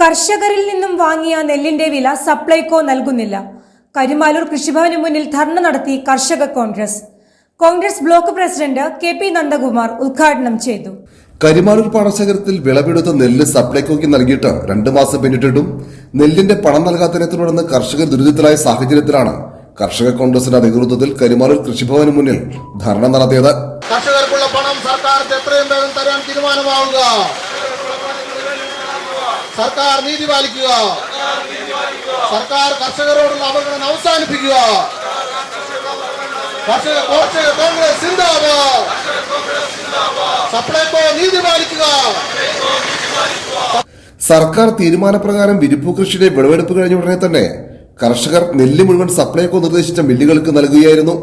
കർഷകരിൽ നിന്നും വാങ്ങിയ നെല്ലിന്റെ വില സപ്ലൈകോ നൽകുന്നില്ല. കരിമാലൂർ കൃഷിഭവന് മുന്നിൽ ധർണ നടത്തി കർഷക Congress. Congress block president K P Nandakumar ഉദ്ഘാടനം ചെയ്തു. കരുമാലൂർ പാടശേഖരത്തിൽ വിളവെടുത്ത നെല്ല് സപ്ലൈകോയ്ക്ക് നൽകിയിട്ട് രണ്ടു മാസം പിന്നിട്ടിട്ടും നെല്ലിന്റെ പണം നൽകാത്തതിനെ തുടർന്ന് കർഷകർ ദുരിതത്തിലായ സാഹചര്യത്തിലാണ് കർഷക കോൺഗ്രസിന്റെ നേതൃത്വത്തിൽ കരുമാലൂർ കൃഷിഭവന് മുന്നിൽ ധർണ നടത്തിയത്. കർഷകർക്കുള്ള പണം സർക്കാർ എത്രയും വേഗം തരാൻ തീരുമാനമാവുക. സർക്കാർ നീതി പാലിക്കുക. സർക്കാർ കർഷകരോടുള്ള അവഗണന അവസാനിപ്പിക്കുക. കർഷക കർഷക കോൺഗ്രസ് സപ്ലൈകോ നീതി പാലിക്കുക. സർക്കാർ തീരുമാനപ്രകാരം വിരിപ്പു കൃഷിയുടെ വിളവെടുപ്പ് കഴിഞ്ഞ ഉടനെ തന്നെ കർഷകർ നെല്ല് മുഴുവൻ സപ്ലൈകോ നിർദ്ദേശിച്ച മില്ലുകൾക്ക് നൽകുകയായിരുന്നു.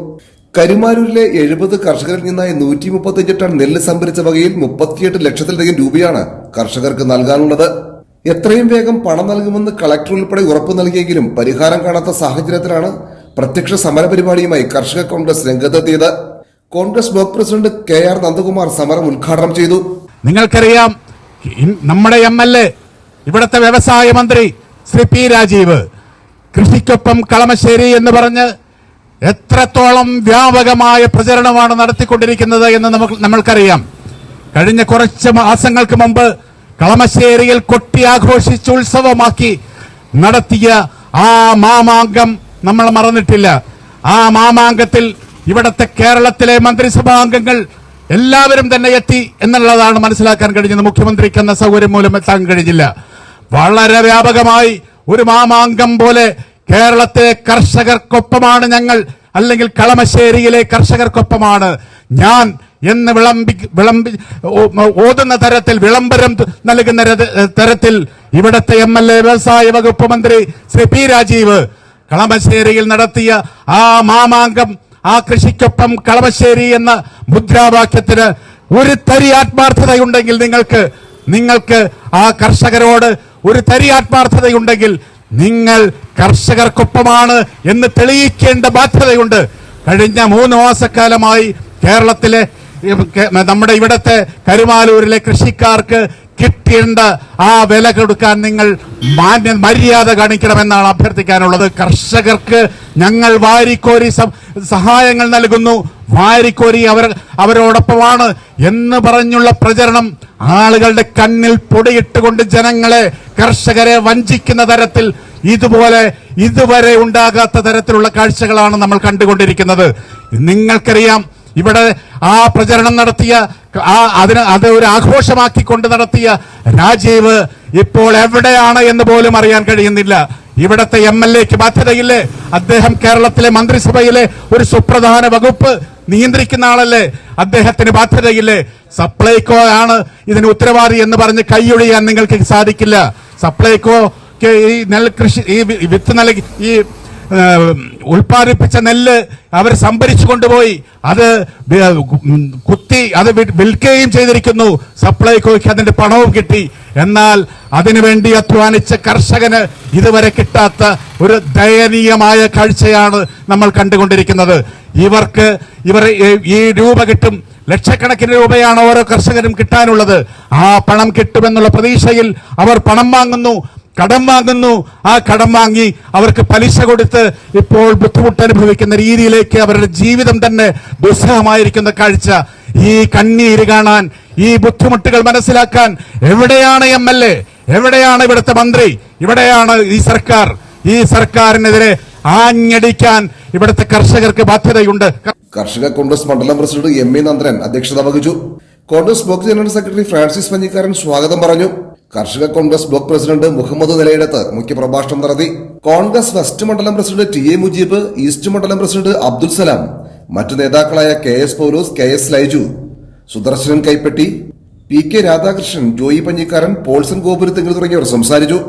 കരുമാരൂരിലെ എഴുപത് കർഷകരിൽ നിന്നായി നൂറ്റി മുപ്പത്തിയഞ്ച് ടൺ നെല്ല് സംഭരിച്ച വകയിൽ മുപ്പത്തിയെട്ട് ലക്ഷത്തിലധികം രൂപയാണ് കർഷകർക്ക് നൽകാനുള്ളത്. എത്രയും വേഗം പണം നൽകുമെന്ന് കളക്ടർ ഉൾപ്പെടെ ഉറപ്പു നൽകിയെങ്കിലും പരിഹാരം കാണാത്ത സാഹചര്യത്തിലാണ് പ്രത്യക്ഷ സമരപരിപാടിയുമായി കർഷക കോൺഗ്രസ് രംഗത്തെത്തിയത്. Congress block president K R Nandakumar സമരം ഉദ്ഘാടനം ചെയ്തു. നിങ്ങൾക്കറിയാം നമ്മുടെ എം എൽ എ ഇവിടുത്തെ വ്യവസായ മന്ത്രി ശ്രീ പി രാജീവ് കൃഷിക്കൊപ്പം കളമശ്ശേരി എന്ന് പറഞ്ഞ് എത്രത്തോളം വ്യാപകമായ പ്രചരണമാണ് നടത്തിക്കൊണ്ടിരിക്കുന്നത് എന്ന് നമുക്ക് നമ്മൾക്കറിയാം. കഴിഞ്ഞ കുറച്ച് മാസങ്ങൾക്ക് മുമ്പ് കളമശ്ശേരിയിൽ കൊട്ടി ആഘോഷിച്ച് ഉത്സവമാക്കി നടത്തിയ ആ മാമാങ്കം നമ്മൾ മറന്നിട്ടില്ല. ആ മാമാങ്കത്തിൽ ഇവിടത്തെ കേരളത്തിലെ മന്ത്രിസഭാ അംഗങ്ങൾ എല്ലാവരും തന്നെ എത്തി എന്നുള്ളതാണ് മനസ്സിലാക്കാൻ കഴിഞ്ഞത്. മുഖ്യമന്ത്രിക്ക് എന്ന സൗകര്യം മൂലം എത്താൻ കഴിഞ്ഞില്ല. വളരെ വ്യാപകമായി ഒരു മാമാങ്കം പോലെ കേരളത്തിലെ കർഷകർക്കൊപ്പമാണ് ഞങ്ങൾ അല്ലെങ്കിൽ കളമശ്ശേരിയിലെ കർഷകർക്കൊപ്പമാണ്. ഞാൻ എന്ന് വിളമ്പി വിളമ്പി ഓതുന്ന തരത്തിൽ വിളംബരം നൽകുന്ന തരത്തിൽ ഇവിടത്തെ എം എൽ എ വ്യവസായ വകുപ്പ് മന്ത്രി ശ്രീ പി രാജീവ് കളമശ്ശേരിയിൽ നടത്തിയ ആ മാമാങ്കം ആ കൃഷിക്കൊപ്പം കളമശ്ശേരി എന്ന മുദ്രാവാക്യത്തിന് ഒരു തരി ആത്മാർത്ഥതയുണ്ടെങ്കിൽ നിങ്ങൾക്ക് നിങ്ങൾക്ക് ആ കർഷകരോട് ഒരു തരി ആത്മാർത്ഥതയുണ്ടെങ്കിൽ നിങ്ങൾ കർഷകർക്കൊപ്പമാണ് എന്ന് തെളിയിക്കേണ്ട ബാധ്യതയുണ്ട്. കഴിഞ്ഞ മൂന്ന് മാസക്കാലമായി കേരളത്തിലെ നമ്മുടെ ഇവിടത്തെ കരുമാലൂരിലെ കൃഷിക്കാർക്ക് കിട്ടേണ്ട ആ വില കൊടുക്കാൻ നിങ്ങൾ മാന്യ മര്യാദ കാണിക്കണമെന്നാണ് അഭ്യർത്ഥിക്കാനുള്ളത്. കർഷകർക്ക് ഞങ്ങൾ വാരിക്കോരി സഹായങ്ങൾ നൽകുന്നു. വാരിക്കോരി അവർ അവരോടൊപ്പമാണ് എന്ന് പറഞ്ഞുള്ള പ്രചരണം ആളുകളുടെ കണ്ണിൽ പൊടിയിട്ടുകൊണ്ട് ജനങ്ങളെ കർഷകരെ വഞ്ചിക്കുന്ന തരത്തിൽ ഇതുപോലെ ഇതുവരെ ഉണ്ടാകാത്ത തരത്തിലുള്ള കാഴ്ചകളാണ് നമ്മൾ കണ്ടുകൊണ്ടിരിക്കുന്നത്. നിങ്ങൾക്കറിയാം ഇവിടെ ആ പ്രചരണം നടത്തിയ ആ അതിന് അത് ഒരു ആഘോഷമാക്കിക്കൊണ്ട് നടത്തിയ രാജീവ് ഇപ്പോൾ എവിടെയാണ് എന്ന് പോലും അറിയാൻ കഴിയുന്നില്ല. ഇവിടത്തെ എം എൽ എക്ക് ബാധ്യതയില്ലേ? അദ്ദേഹം കേരളത്തിലെ മന്ത്രിസഭയിലെ ഒരു സുപ്രധാന വകുപ്പ് നിയന്ത്രിക്കുന്ന ആളല്ലേ? അദ്ദേഹത്തിന് ബാധ്യതയില്ലേ? സപ്ലൈകോ ആണ് ഇതിന് ഉത്തരവാദി എന്ന് പറഞ്ഞ് കൈയൊഴിയാൻ നിങ്ങൾക്ക് സാധിക്കില്ല. സപ്ലൈകോ ഈ നെൽകൃഷി ഈ വിത്ത് നൽകി ഈ ഉൽപ്പാദിപ്പിച്ച നെല്ല് അവർ സംഭരിച്ചു കൊണ്ടുപോയി. അത് കുത്തി അത് വിൽക്കുകയും ചെയ്തിരിക്കുന്നു. സപ്ലൈകോയ്ക്ക് അതിന്റെ പണവും കിട്ടി. എന്നാൽ അതിനുവേണ്ടി അധ്വാനിച്ച കർഷകന് ഇതുവരെ കിട്ടാത്ത ഒരു ദയനീയമായ കാഴ്ചയാണ് നമ്മൾ കണ്ടുകൊണ്ടിരിക്കുന്നത്. ഇവർക്ക് ഇവർ ഈ രൂപ കിട്ടും. ലക്ഷക്കണക്കിന് രൂപയാണ് ഓരോ കർഷകരും കിട്ടാനുള്ളത്. ആ പണം കിട്ടുമെന്നുള്ള പ്രതീക്ഷയിൽ അവർ പണം വാങ്ങുന്നു. കടം വാങ്ങുന്നു. ആ കടം വാങ്ങി അവർക്ക് പലിശ കൊടുത്ത് ഇപ്പോൾ ബുദ്ധിമുട്ട് അനുഭവിക്കുന്ന രീതിയിലേക്ക് അവരുടെ ജീവിതം തന്നെ ദുസ്സഹമായിരിക്കുന്ന കാഴ്ച. ഈ കണ്ണീര് കാണാൻ ഈ ബുദ്ധിമുട്ടുകൾ മനസ്സിലാക്കാൻ എവിടെയാണ് എം എൽ എ? എവിടെയാണ് ഇവിടുത്തെ മന്ത്രി? ഇവിടെയാണ് ഈ സർക്കാർ. ഈ സർക്കാരിനെതിരെ ആഞ്ഞടിക്കാൻ ഇവിടുത്തെ കർഷകർക്ക് ബാധ്യതയുണ്ട്. കർഷക കോൺഗ്രസ് മണ്ഡലം പ്രസിഡന്റ് എം എ നന്ദനൻ അധ്യക്ഷത വഹിച്ചു. Congress block general secretary Francis Panjikkaran സ്വാഗതം പറഞ്ഞു. കർഷക കോൺഗ്രസ് ബ്ലോക്ക് പ്രസിഡന്റ് മുഹമ്മദ് നിലയിടത്ത് മുഖ്യപ്രഭാഷണം നടത്തി കോൺഗ്രസ് വെസ്റ്റ് മണ്ഡലം president T A Mujeeb east മണ്ഡലം പ്രസിഡന്റ് അബ്ദുൽ സലാം മറ്റ് നേതാക്കളായ K S Paulose K S Laiju Sudarshanan Kaippatti P K Radhakrishnan Joy Panjikkaran Paulson ഗോപുരത്തെങ്കിൽ തുടങ്ങിയവർ സംസാരിച്ചു.